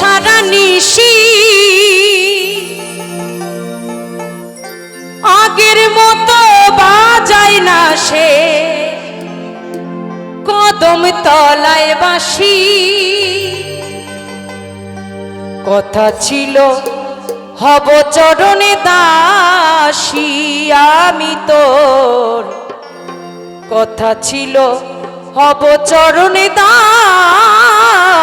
সারা নিশি। আগের মতো বাজায় না সে। কদম তলায় বাসি। কথা ছিল, হব চরণে দাসী আমি তোর। কথা ছিল, হব চরণে দাসী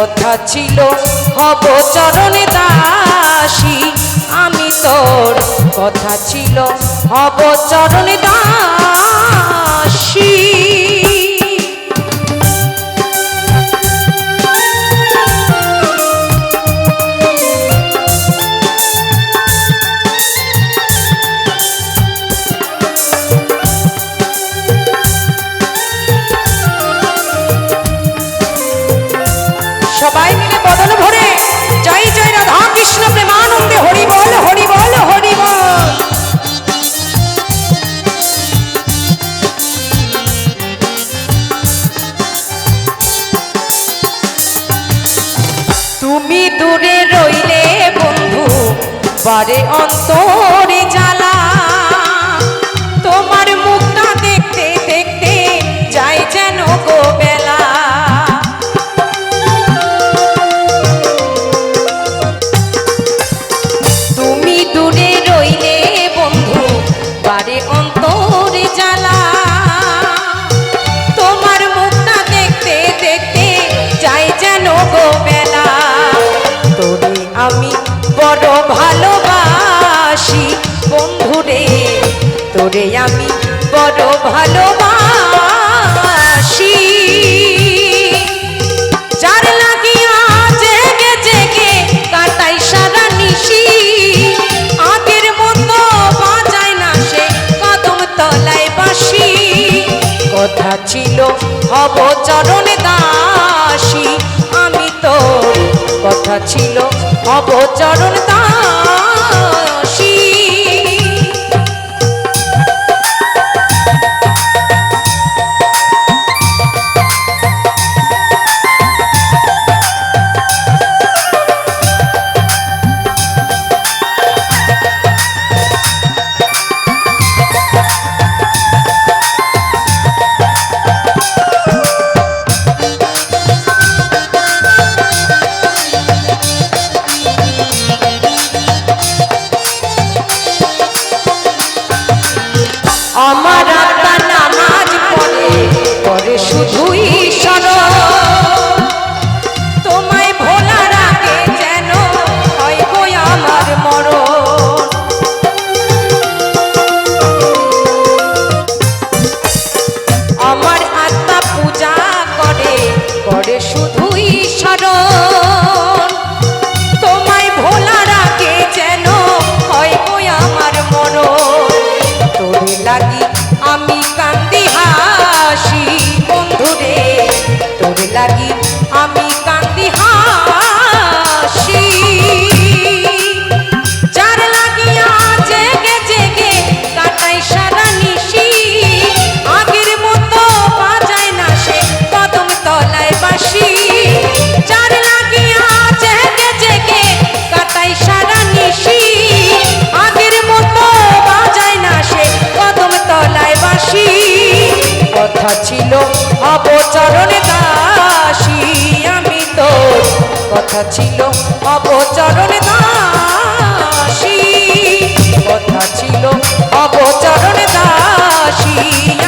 কথা ছিল হব চরণে দাসী। আমি তোর কথা ছিল হব চরণে দাসী। দূরে রইলে বন্ধু বারে অন্তরে জ্বালা। তোরে আমি বড় ভালোবাসি। যার লাগিয়া জেগে জেগে কাটাই সারা নিশি। আগের মতো বাজায় না সে কদম তলায় বাসি। কথা ছিল হব চরণে দাসী। আমি তো কথা ছিল হব চরণ দাসী। ছিল অপচরণ দাসি আমি তো কথা ছিল অপচরণ দাসি কথা ছিল অপচরণ দাসী।